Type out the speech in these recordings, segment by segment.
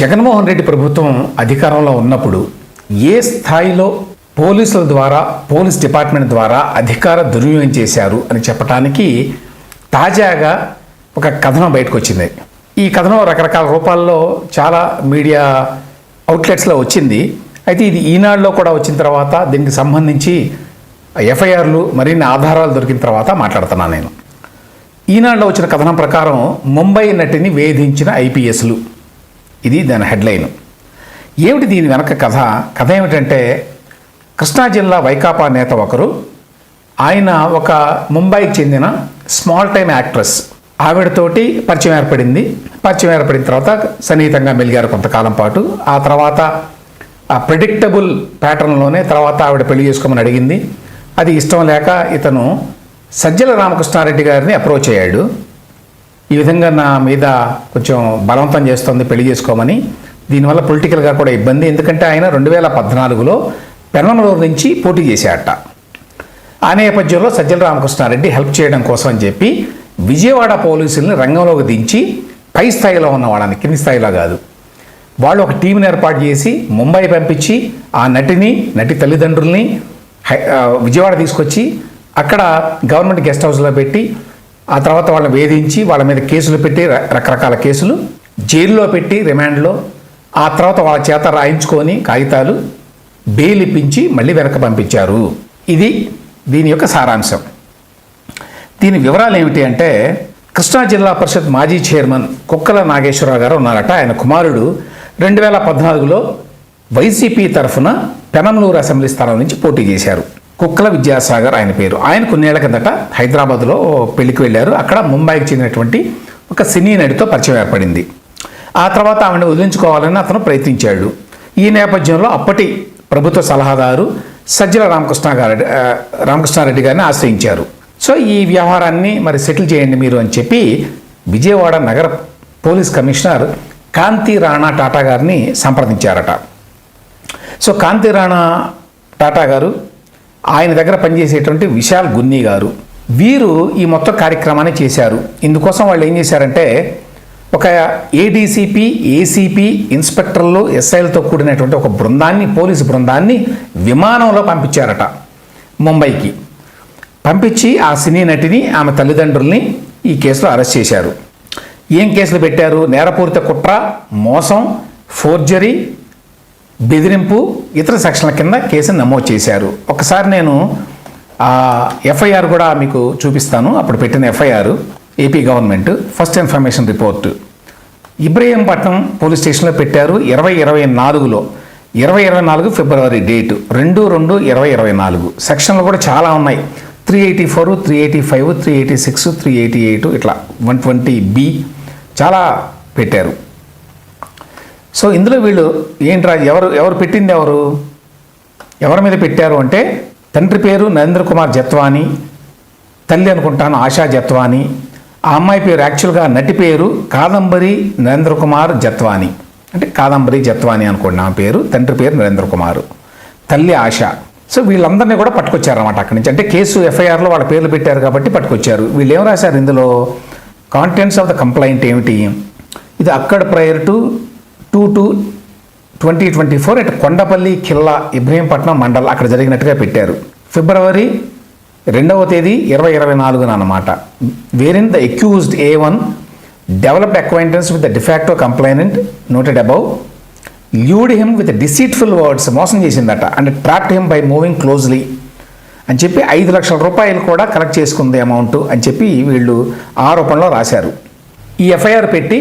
జగన్మోహన్ రెడ్డి ప్రభుత్వం అధికారంలో ఉన్నప్పుడు ఏ స్థాయిలో పోలీసుల ద్వారా పోలీస్ డిపార్ట్మెంట్ ద్వారా అధికార దుర్వినియోగం చేశారు అని చెప్పడానికి తాజాగా ఒక కథనం బయటకు వచ్చింది ఈ కథనం రకరకాల రూపాల్లో చాలా మీడియా అవుట్లెట్స్లో వచ్చింది. అయితే ఇది ఈనాడులో కూడా వచ్చిన తర్వాత దీనికి సంబంధించి ఎఫ్ఐఆర్లు మరిన్ని ఆధారాలు దొరికిన తర్వాత మాట్లాడుతున్నాను నేను. ఈనాడులో వచ్చిన కథనం ప్రకారం ముంబై నటిని వేధించిన ఐపీఎస్లు. ఇది దాని హెడ్లైన్. ఏమిటి దీని వెనక కథ? కథ ఏమిటంటే కృష్ణా జిల్లా వైకాపా నేత ఒకరు ఆయన ఒక ముంబైకి చెందిన స్మాల్ టైమ్ యాక్ట్రెస్. ఆవిడతోటి పరిచయం ఏర్పడింది. పరిచయం ఏర్పడిన తర్వాత సన్నిహితంగా మెలిగారు కొంతకాలం పాటు. ఆ తర్వాత ఆ ప్రిడిక్టబుల్ ప్యాటర్న్లోనే తర్వాత ఆవిడ పెళ్ళి చేసుకోమని అడిగింది. అది ఇష్టం లేక ఇతను సజ్జల రామకృష్ణారెడ్డి గారిని అప్రోచ్ అయ్యాడు. ఈ విధంగా నా మీద కొంచెం బలవంతం చేస్తుంది పెళ్ళి చేసుకోమని. దీనివల్ల పొలిటికల్గా కూడా ఇబ్బంది. ఎందుకంటే ఆయన రెండు వేల పద్నాలుగులో పెనమలూరు నుంచి పోటీ చేశాడట ఆ నేపథ్యంలో సజ్జల రామకృష్ణారెడ్డి హెల్ప్ చేయడం కోసం అని చెప్పి విజయవాడ పోలీసుల్ని రంగంలోకి దించి పై స్థాయిలో ఉన్న వాళ్ళని కింది స్థాయిలో కాదు. వాళ్ళు ఒక టీంని ఏర్పాటు చేసి ముంబై పంపించి ఆ నటిని నటి తల్లిదండ్రుల్ని విజయవాడ తీసుకొచ్చి అక్కడ గవర్నమెంట్ గెస్ట్ హౌస్లో పెట్టి ఆ తర్వాత వాళ్ళని వేధించి వాళ్ళ మీద కేసులు పెట్టి రకరకాల కేసులు జైల్లో పెట్టి రిమాండ్లో ఆ తర్వాత వాళ్ళ చేత రాయించుకొని కాగితాలు బెయిల్ ఇప్పించి మళ్ళీ వెనక పంపించారు. ఇది దీని యొక్క సారాంశం. దీని వివరాలు ఏమిటి అంటే కృష్ణా జిల్లా పరిషత్ మాజీ చైర్మన్ కుక్కల నాగేశ్వరరావు గారు ఉన్నారట. ఆయన కుమారుడు రెండు వేల పద్నాలుగులో వైసీపీ తరఫున పెనంలూరు అసెంబ్లీ స్థానం నుంచి పోటీ చేశారు. కుక్కల విద్యాసాగర్ ఆయన పేరు. ఆయన కొన్నేళ్ళ కిందట హైదరాబాద్లో పెళ్ళికి వెళ్ళారు. అక్కడ ముంబైకి చెందినటువంటి ఒక సినీ నడితో పరిచయం ఏర్పడింది. ఆ తర్వాత ఆమెను వదిలించుకోవాలని అతను ప్రయత్నించాడు. ఈ నేపథ్యంలో అప్పటి ప్రభుత్వ సలహాదారు సజ్జల రామకృష్ణ గారి రామకృష్ణారెడ్డి గారిని ఆశ్రయించారు. సో ఈ వ్యవహారాన్ని మరి సెటిల్ చేయండి మీరు అని చెప్పి విజయవాడ నగర పోలీస్ కమిషనర్ కాంతి రాణా టాటా గారిని సంప్రదించారట. సో కాంతి రాణా టాటా గారు ఆయన దగ్గర పనిచేసేటువంటి విశాల్ గున్ని గారు. వీరు ఈ మొత్తం కార్యక్రమాన్ని చేశారు. ఇందుకోసం వాళ్ళు ఏం చేశారంటే ఒక ఏడీసీపీ ఏసీపీ ఇన్స్పెక్టర్లు ఎస్ఐలతో కూడినటువంటి ఒక బృందాన్ని పోలీసు బృందాన్ని విమానంలో పంపించారట ముంబైకి. పంపించి ఆ సినీ నటిని ఆమె తల్లిదండ్రుల్ని ఈ కేసులో అరెస్ట్ చేశారు. ఏం కేసులు పెట్టారు? నేరపూరిత కుట్ర మోసం ఫోర్జరీ బెదిరింపు ఇతర సెక్షన్ల కింద కేసు నమోదు చేశారు. ఒకసారి నేను ఎఫ్ఐఆర్ కూడా మీకు చూపిస్తాను. అప్పుడు పెట్టిన FIR AP government first information report. Ibrahimpatnam police స్టేషన్లో పెట్టారు ఇరవై ఇరవై నాలుగులో. ఇరవై ఇరవై నాలుగు ఫిబ్రవరి డేటు. రెండు రెండు ఇరవై ఇరవై నాలుగు. సెక్షన్లు కూడా చాలా ఉన్నాయి. Three eighty four three eighty five three eighty six three eighty eight ఇట్లా వన్ ట్వంటీ బి చాలా పెట్టారు. సో ఇందులో వీళ్ళు ఏంట్రా ఎవరు ఎవరు పెట్టింది ఎవరు? ఎవరి మీద పెట్టారు అంటే తండ్రి పేరు నరేంద్ర కుమార్ జత్వాని తల్లి అనుకుంటాను ఆశా జత్వాని ఆ అమ్మాయి పేరు యాక్చువల్గా నటి పేరు కాదంబరి నరేంద్ర కుమార్ జత్వాని. అంటే కాదంబరి జత్వాని అనుకోండి ఆమె పేరు తండ్రి పేరు నరేంద్ర కుమార్ తల్లి ఆశ. సో వీళ్ళందరినీ కూడా పట్టుకొచ్చారన్నమాట అక్కడి నుంచి. అంటే కేసు ఎఫ్ఐఆర్లో వాళ్ళ పేర్లు పెట్టారు కాబట్టి పట్టుకొచ్చారు. వీళ్ళు ఏం రాశారు ఇందులో? కాంటెంట్స్ ఆఫ్ ద కంప్లైంట్ ఏమిటి? ఇది అక్కడ prior to two two twenty twenty four at Kondapalli Khilla Ibrahimpatnam mandal అక్కడ జరిగినట్టుగా పెట్టారు. ఫిబ్రవరి రెండవ తేదీ ఇరవై ఇరవై నాలుగున అనమాట wherein the accused A one developed acquaintance with the de facto complainant noted above lured him with deceitful words మోసం చేసిందట and trapped him by moving closely అని చెప్పి ఐదు లక్షల రూపాయలు కూడా కలెక్ట్ చేసుకుంది అమౌంట్ అని చెప్పి వీళ్ళు ఆరోపణలో రాశారు. ఈ ఎఫ్ఐఆర్ పెట్టి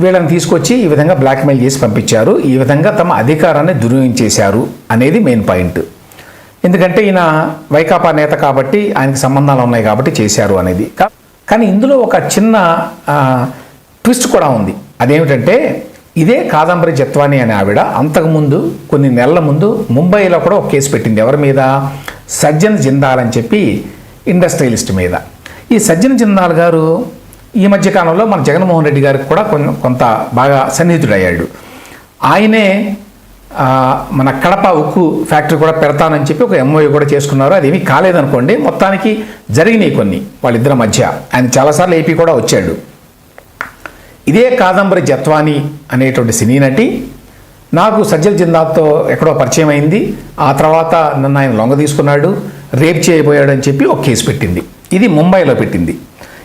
వీళ్ళని తీసుకొచ్చి ఈ విధంగా బ్లాక్మెయిల్ చేసి పంపించారు. ఈ విధంగా తమ అధికారాన్ని దుర్వినియోగం చేశారు అనేది మెయిన్ పాయింట్ ఎందుకంటే ఈయన వైకాపా నేత కాబట్టి ఆయనకి సంబంధాలు ఉన్నాయి కాబట్టి చేశారు అనేది. కా- కానీ ఇందులో ఒక చిన్న ట్విస్ట్ కూడా ఉంది. అదేమిటంటే ఇదే కాదంబరి జత్వాని అనే ఆవిడ అంతకుముందు కొన్ని నెలల ముందు ముంబైలో కూడా ఒక కేసు పెట్టింది. ఎవరి మీద? సజ్జన్ జిందాల్ అని చెప్పి ఇండస్ట్రియలిస్ట్ మీద. ఈ సజ్జన్ జిందాల్ గారు ఈ మధ్య కాలంలో మన జగన్మోహన్ రెడ్డి గారికి కూడా కొన్- కొంత బాగా సన్నిహితుడయ్యాడు. ఆయనే మన కడప ఉక్కు ఫ్యాక్టరీ కూడా పెడతానని చెప్పి ఒక ఎంఓయూ కూడా చేసుకున్నారు. అదేమీ కాలేదనుకోండి మొత్తానికి జరిగినాయి కొన్ని వాళ్ళిద్దరి మధ్య. ఆయన చాలాసార్లు ఏపీ కూడా వచ్చాడు. ఇదే కాదంబరి జత్వాని అనేటువంటి సినీ నటి నాకు సజ్జల జిందాతో ఎక్కడో పరిచయం అయింది. ఆ తర్వాత నన్ను ఆయన లొంగ తీసుకున్నాడు రేప్ చేయబోయాడు అని చెప్పి ఒక కేసు పెట్టింది. ఇది ముంబైలో పెట్టింది.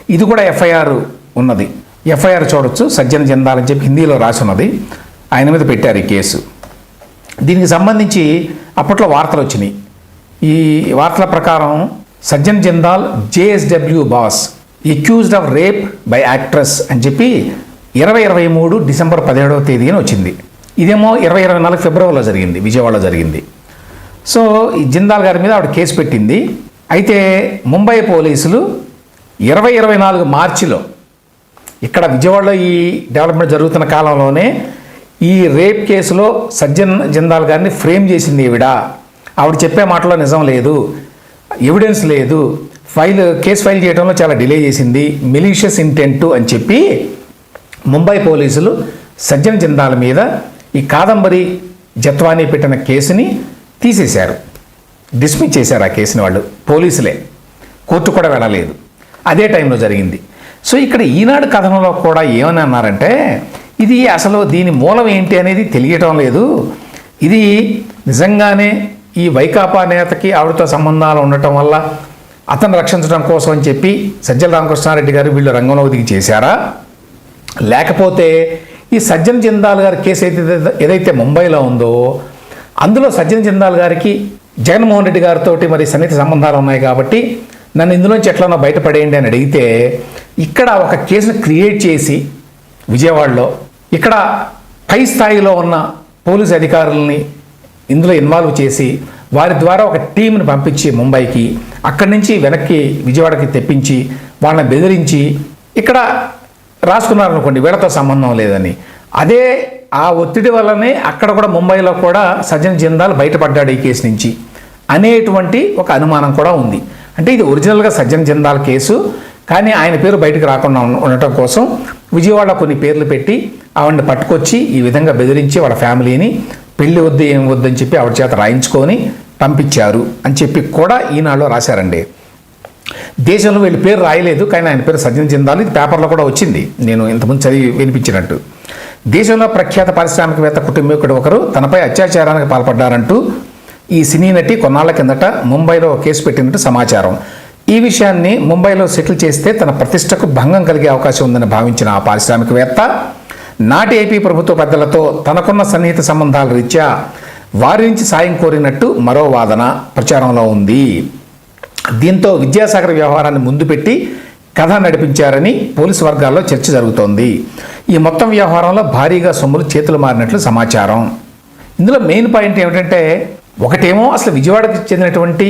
ఇది కూడా ఎఫ్ఐఆర్ ఉన్నది. ఎఫ్ఐఆర్ చూడొచ్చు. సజ్జన జిందాల్ అని చెప్పి హిందీలో రాసి ఉన్నది ఆయన మీద పెట్టారు ఈ కేసు. దీనికి సంబంధించి అప్పట్లో వార్తలు వచ్చినాయి. ఈ వార్తల ప్రకారం Sajjan Jindal JSW boss accused of rape by actress అని చెప్పి ఇరవై ఇరవై మూడు డిసెంబర్ పదిహేడవ తేదీన వచ్చింది. ఇదేమో ఇరవై ఇరవై నాలుగు ఫిబ్రవరిలో జరిగింది విజయవాడలో జరిగింది. సో ఈ జిందాల్ గారి మీద ఆవిడ కేసు పెట్టింది. అయితే ముంబై పోలీసులు ఇరవై ఇరవై నాలుగు మార్చిలో ఇక్కడ విజయవాడలో ఈ డెవలప్మెంట్ జరుగుతున్న కాలంలోనే ఈ రేప్ కేసులో సజ్జన్ జిందాల్ గారిని ఫ్రేమ్ చేసింది ఈవిడ. ఆవిడ చెప్పే మాటలో నిజం లేదు ఎవిడెన్స్ లేదు. ఫైల్ కేసు ఫైల్ చేయడంలో చాలా డిలే చేసింది. మిలీషియస్ ఇంటెంట్ అని చెప్పి ముంబై పోలీసులు సజ్జన్ జిందాల్ మీద ఈ కాదంబరి జత్వానీ పెట్టిన కేసుని తీసేశారు. డిస్మిస్ చేశారు ఆ కేసుని వాళ్ళు. పోలీసులే. కోర్టు కూడా వెళ్ళలేదు. అదే టైంలో జరిగింది. సో ఇక్కడ ఈనాడు కథనంలో కూడా ఏమని అన్నారంటే ఇది అసలు దీని మూలం ఏంటి అనేది తెలియటం లేదు. ఇది నిజంగానే ఈ వైకాపా నేతకి ఆవిడతో సంబంధాలు ఉండటం వల్ల అతను రక్షించడం కోసం అని చెప్పి సజ్జల రామకృష్ణారెడ్డి గారు వీళ్ళు రంగంలో దిగి చేశారా? లేకపోతే ఈ సజ్జన్ జిందాల్ గారి కేసు అయితే ఏదైతే ముంబైలో ఉందో అందులో సజ్జన్ జిందాల్ గారికి జగన్మోహన్ రెడ్డి గారితో మరి సన్నిహిత సంబంధాలు ఉన్నాయి కాబట్టి నన్ను ఇందులోంచి ఎట్లనో బయటపడేయండి అని అడిగితే ఇక్కడ ఒక కేసును క్రియేట్ చేసి విజయవాడలో ఇక్కడ పై స్థాయిలో ఉన్న పోలీస్ అధికారులని ఇందులో ఇన్వాల్వ్ చేసి వారి ద్వారా ఒక టీంని పంపించి ముంబైకి అక్కడి నుంచి వెనక్కి విజయవాడకి తెప్పించి వాళ్ళని బెదిరించి ఇక్కడ రాసుకున్నారనుకోండి వీళ్ళతో సంబంధం లేదని. అదే ఆ ఒత్తిడి వల్లనే అక్కడ కూడా ముంబైలో కూడా సజ్జన్ జిందాల్ బయటపడ్డాడు ఈ కేసు నుంచి అనేటువంటి ఒక అనుమానం కూడా ఉంది. అంటే ఇది ఒరిజినల్గా సజ్జన్ జిందాల్ కేసు కానీ ఆయన పేరు బయటకు రాకుండా ఉండటం కోసం విజయవాడ కొన్ని పేర్లు పెట్టి ఆవిడని పట్టుకొచ్చి ఈ విధంగా బెదిరించి వాళ్ళ ఫ్యామిలీని పెళ్ళి వద్దు ఏం వద్దని చెప్పి ఆవిడ చేత రాయించుకొని పంపించారు అని చెప్పి కూడా ఈనాడులో రాశారండి. దేశంలో వీళ్ళ పేరు రాయలేదు కానీ ఆయన పేరు సజ్జన్ జిందాల్ ఇది పేపర్లో కూడా వచ్చింది. నేను ఇంతకుముందు చదివి వినిపించినట్టు. దేశంలో ప్రఖ్యాత పారిశ్రామికవేత్త కుటుంబీకుడు ఒకరు తనపై అత్యాచారానికి పాల్పడ్డారంటూ ఈ సినీ నటి కొన్నాళ్ళ కిందట ముంబైలో కేసు పెట్టినట్టు సమాచారం. ఈ విషయాన్ని ముంబైలో సెటిల్ చేస్తే తన ప్రతిష్టకు భంగం కలిగే అవకాశం ఉందని భావించిన ఆ పారిశ్రామికవేత్త నాటి ఏపీ ప్రభుత్వ పెద్దలతో తనకున్న సన్నిహిత సంబంధాల రీత్యా వారి నుంచి సాయం కోరినట్టు మరో వాదన ప్రచారంలో ఉంది. దీంతో విద్యాసాగర్ వ్యవహారాన్ని ముందు పెట్టి కథ నడిపించారని పోలీసు వర్గాల్లో చర్చ జరుగుతోంది. ఈ మొత్తం వ్యవహారంలో భారీగా సొమ్ములు చేతులు మారినట్లు సమాచారం. ఇందులో మెయిన్ పాయింట్ ఏమిటంటే ఒకటేమో అసలు విజయవాడకు చెందినటువంటి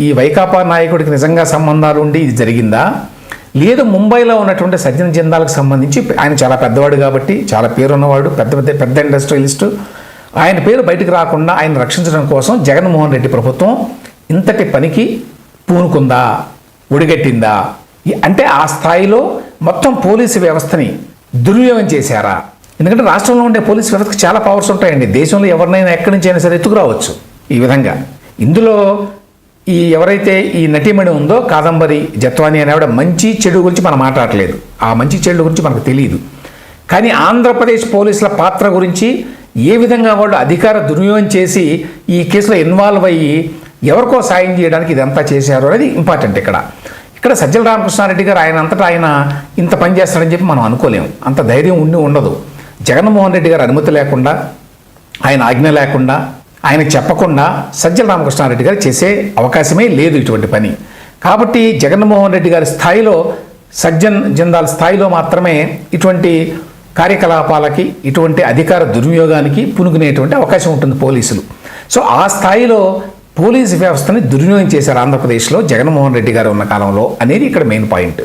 ఈ వైకాపా నాయకుడికి నిజంగా సంబంధాలు ఉండి ఇది జరిగిందా? లేదు ముంబైలో ఉన్నటువంటి సజ్జన జిందాలకు సంబంధించి ఆయన చాలా పెద్దవాడు కాబట్టి చాలా పేరున్నవాడు పెద్ద పెద్ద పెద్ద ఇండస్ట్రియలిస్టు. ఆయన పేరు బయటకు రాకుండా ఆయన రక్షించడం కోసం జగన్మోహన్ రెడ్డి ప్రభుత్వం ఇంతటి పనికి పూనుకుందా? ఒడిగట్టిందా? అంటే ఆ స్థాయిలో మొత్తం పోలీసు వ్యవస్థని దుర్వినియోగం చేశారా? ఎందుకంటే రాష్ట్రంలో ఉండే పోలీసు వ్యవస్థకు చాలా పవర్స్ ఉంటాయండి. దేశంలో ఎవరినైనా ఎక్కడి నుంచి అయినా సరే ఎత్తుకురావచ్చు. ఈ విధంగా. ఇందులో ఈ ఎవరైతే ఈ నటీమణి ఉందో కాదంబరి జత్వాని అనేవాడ మంచి చెడు గురించి మనం మాట్లాడలేదు. ఆ మంచి చెడు గురించి మనకు తెలియదు. కానీ ఆంధ్రప్రదేశ్ పోలీసుల పాత్ర గురించి ఏ విధంగా వాళ్ళు అధికార దుర్వినియోగం చేసి ఈ కేసులో ఇన్వాల్వ్ అయ్యి ఎవరికో సాయం చేయడానికి ఇదంతా చేశారు అనేది ఇంపార్టెంట్ ఇక్కడ. ఇక్కడ సజ్జల రామకృష్ణారెడ్డి గారు ఆయన అంతటా ఆయన ఇంత పని చేస్తాడని చెప్పి మనం అనుకోలేము. అంత ధైర్యం ఉండి ఉండదు. జగన్మోహన్ రెడ్డి గారు అనుమతి లేకుండా ఆయన ఆజ్ఞ లేకుండా ఆయన చెప్పకుండా సజ్జల రామకృష్ణారెడ్డి గారు చేసే అవకాశమే లేదు ఇటువంటి పని. కాబట్టి జగన్మోహన్ రెడ్డి గారి స్థాయిలో సజ్జన్ జిందాల్ స్థాయిలో మాత్రమే ఇటువంటి కార్యకలాపాలకి ఇటువంటి అధికార దుర్వినియోగానికి పునుకునేటువంటి అవకాశం ఉంటుంది పోలీసులు. సో ఆ స్థాయిలో పోలీసు వ్యవస్థని దుర్వినియోగం చేశారు ఆంధ్రప్రదేశ్లో జగన్మోహన్ రెడ్డి గారు ఉన్న కాలంలో అనేది ఇక్కడ మెయిన్ పాయింట్.